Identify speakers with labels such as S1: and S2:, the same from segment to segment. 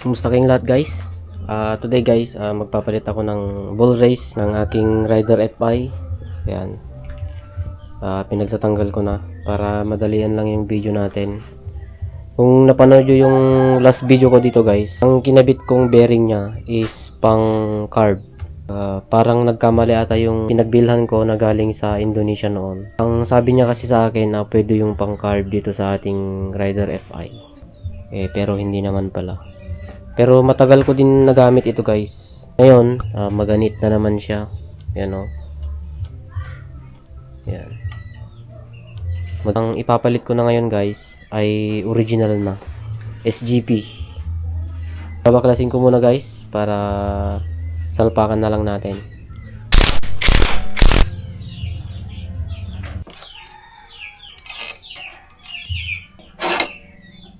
S1: Kumusta kayong lahat guys? Ah, today guys, ah, magpapalit ako ng ball race ng aking Rider FI. Ayan. Ah, pinagtatanggal ko na para madalian lang yung video natin. Kung napanood nyo yung last video ko dito guys, ang kinabit kong bearing niya is pang carb. Ah, parang nagkamali ata yung pinagbilhan ko na galing sa Indonesia noon. Ang sabi niya kasi sa akin na pwede yung pang carb dito sa ating Rider FI. Eh, pero hindi naman pala. Pero matagal ko din nagamit ito guys. Ngayon, ah, maganit na naman siya. Yan o. Yan. Mag- Ang ipapalit ko na ngayon guys ay original na. SGP. Babaklasin ko muna guys para salpakan na lang natin.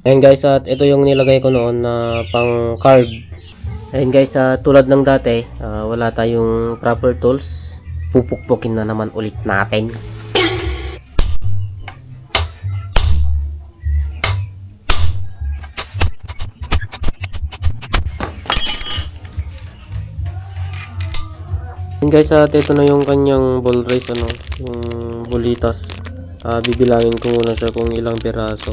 S1: Ayan guys, at ito yung nilagay ko noon na pang carb. Ayan guys, ah, tulad ng dati, ah, wala tayong proper tools. Pupukpukin na naman ulit natin. Ayan guys, at ito na yung kanyang ball race, ano, yung bulitas. Ah, bibilangin ko muna siya kung ilang piraso.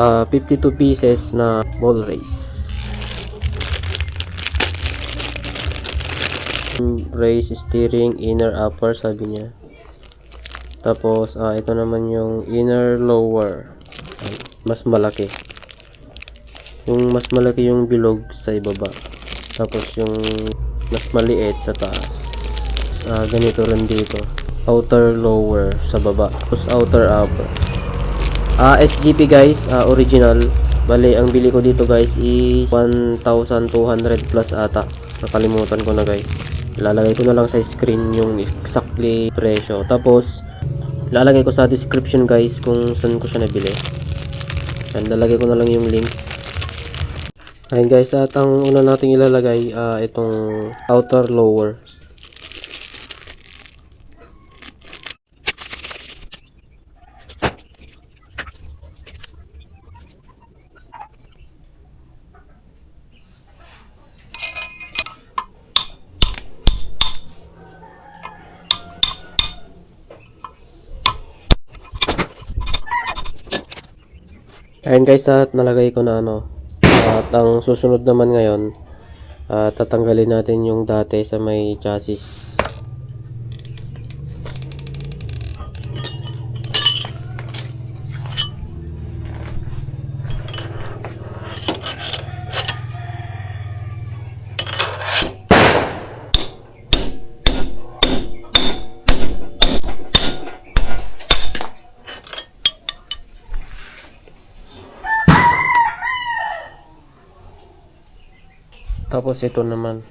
S1: Ah, 52 pieces na ball race. Race steering inner upper sabi niya. Tapos ah, ito naman yung inner lower. Mas malaki. Yung mas malaki yung bilog sa ibaba. Tapos yung mas maliit sa taas. Ah, ganito rin dito. Outer lower sa baba. Tapos outer upper. Ah, SGP guys, ah, original. Bali, ang bili ko dito guys is 1,200 plus ata. Nakalimutan ko na guys. Ilalagay ko na lang sa screen yung exactly presyo. Tapos, ilalagay ko sa description guys kung saan ko siya nabili. Yan, lalagay ko na lang yung link. Ayun guys, at ang una nating ilalagay, ah, itong outer lower. Ayun guys, at nalagay ko na ano. At ang susunod naman ngayon, ah, tatanggalin natin yung dati sa may chassis. Tapos ito naman.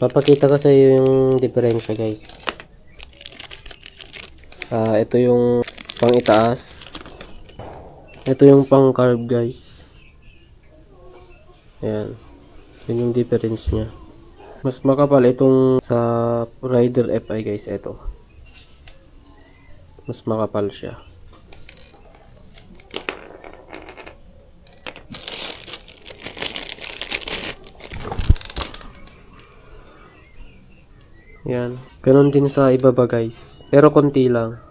S1: Papakita ko sa iyo yung diferensya guys. Ah, ito yung pang itaas. Ito yung pang carb, guys. Ayan. Yun yung difference niya. Mas makapal itong sa Rider FI, guys. Ito. Mas makapal siya. Yan. Ganon din sa ibaba, guys. Pero konti lang.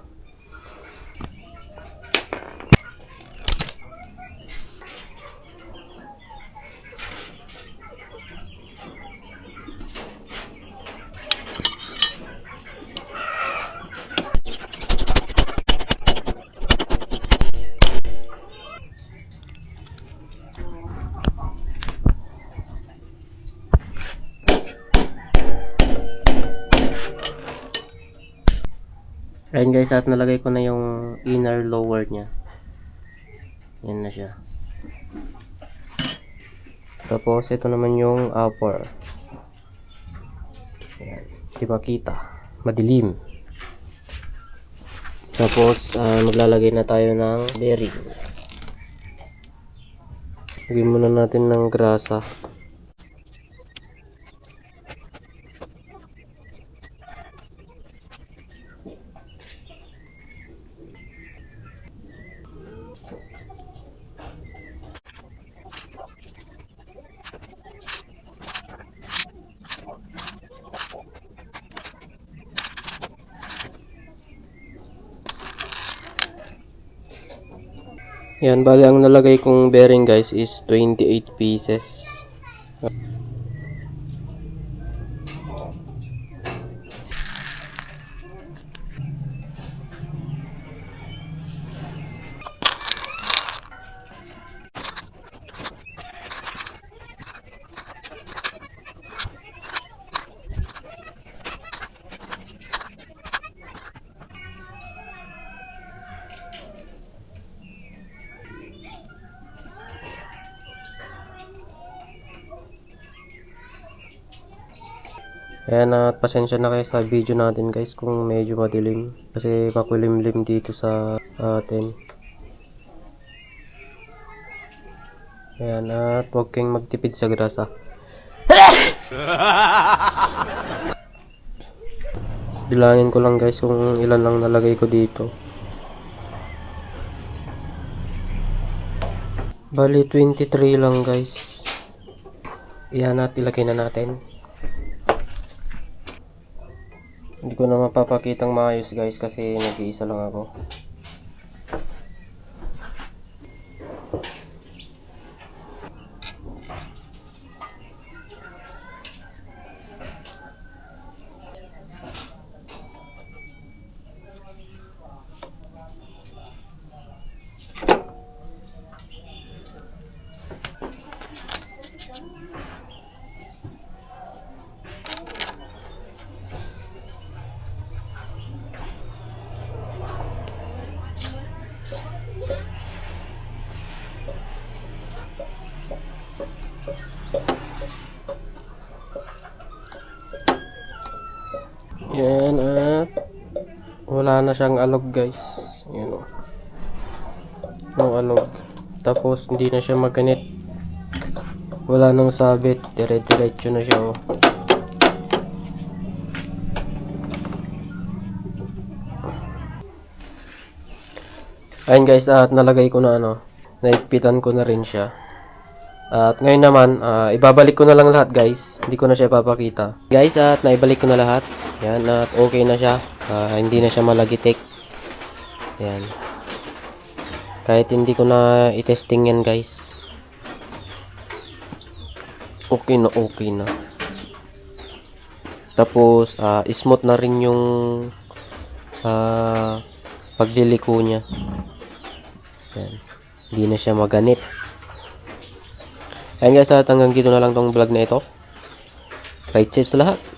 S1: Ayun guys, at nalagay ko na yung inner lower niya. Yan na siya. Tapos, ito naman yung upper. Ayan. Di. Madilim. Tapos, ah, maglalagay na tayo ng bearing. Lagyan muna natin ng grasa. Yan, bali ang nalagay kong bearing guys is 28 pieces. Ayan at pasensya na kayo sa video natin guys kung medyo madilim. Kasi makulimlim dito sa atin. Ayan at huwag kayong magtipid sa grasa. Bilangin ko lang guys kung ilan lang nalagay ko dito. Bali 23 lang guys. Iyan at ilagay na natin. Hindi ko na mapapakitang maayos guys kasi nag-iisa lang ako. Yan at wala na siyang alog guys. Yan o. No alog. Tapos hindi na siya maganit. Wala nang sabit. Dire-diretso na siya oh. Ayun guys, at nalagay ko na ano, naigpitan ko na rin siya. At ngayon naman, ah, ibabalik ko na lang lahat guys. Hindi ko na siya papakita. Guys, at naibalik ko na lahat. Yan, at okay na siya. Ah, hindi na siya malagitik. Yan. Kahit hindi ko na itesting yan guys. Okay na, okay na. Tapos, ah, smooth na rin yung ah, pagliliko niya. Yan. Hindi na siya maganit. Ayun guys, at hanggang dito na lang tong vlog na ito. Right sa lahat.